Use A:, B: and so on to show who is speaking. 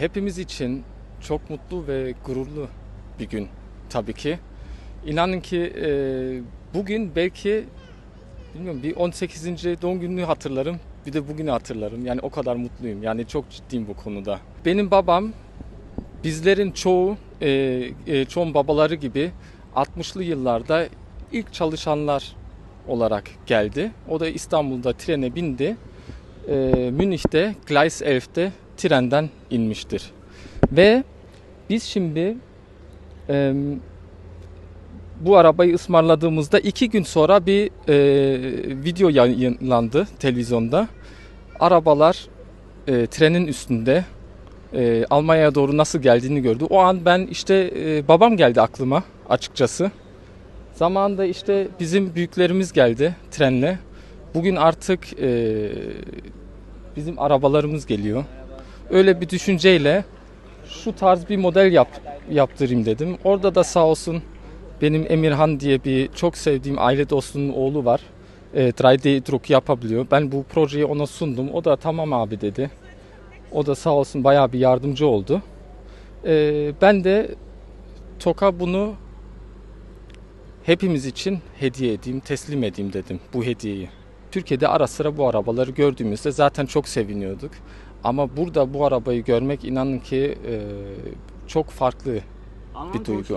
A: Hepimiz için çok mutlu ve gururlu bir gün tabii ki. İnanın ki e, bugün belki bilmiyorum bir 18. doğum gününü hatırlarım. Bir de bugünü hatırlarım. Yani o kadar mutluyum. Yani çok ciddiyim bu konuda. Benim babam bizlerin çoğu e, e, çoğun babaları gibi 60'lı yıllarda ilk çalışanlar olarak geldi. O da İstanbul'da trene bindi. E, Münih'te Gleis 11'te trenden inmiştir. Ve biz şimdi e, bu arabayı ısmarladığımızda iki gün sonra bir e, video yayınlandı televizyonda. Arabalar e, trenin üstünde e, Almanya'ya doğru nasıl geldiğini gördü. O an ben işte e, babam geldi aklıma açıkçası. Zamanında işte bizim büyüklerimiz geldi trenle. Bugün artık e, bizim arabalarımız geliyor. Öyle bir düşünceyle şu tarz bir model yap, yaptırayım dedim. Orada da sağ olsun benim Emirhan diye bir çok sevdiğim aile dostunun oğlu var. E, 3D druck yapabiliyor. Ben bu projeyi ona sundum. O da tamam abi dedi. O da sağ olsun bayağı bir yardımcı oldu. E, ben de TOK'a bunu hepimiz için hediye edeyim, teslim edeyim dedim bu hediyeyi. Türkiye'de ara sıra bu arabaları gördüğümüzde zaten çok seviniyorduk. Ama burada bu arabayı görmek inanın ki e, çok farklı
B: Alman
A: Bir duygu.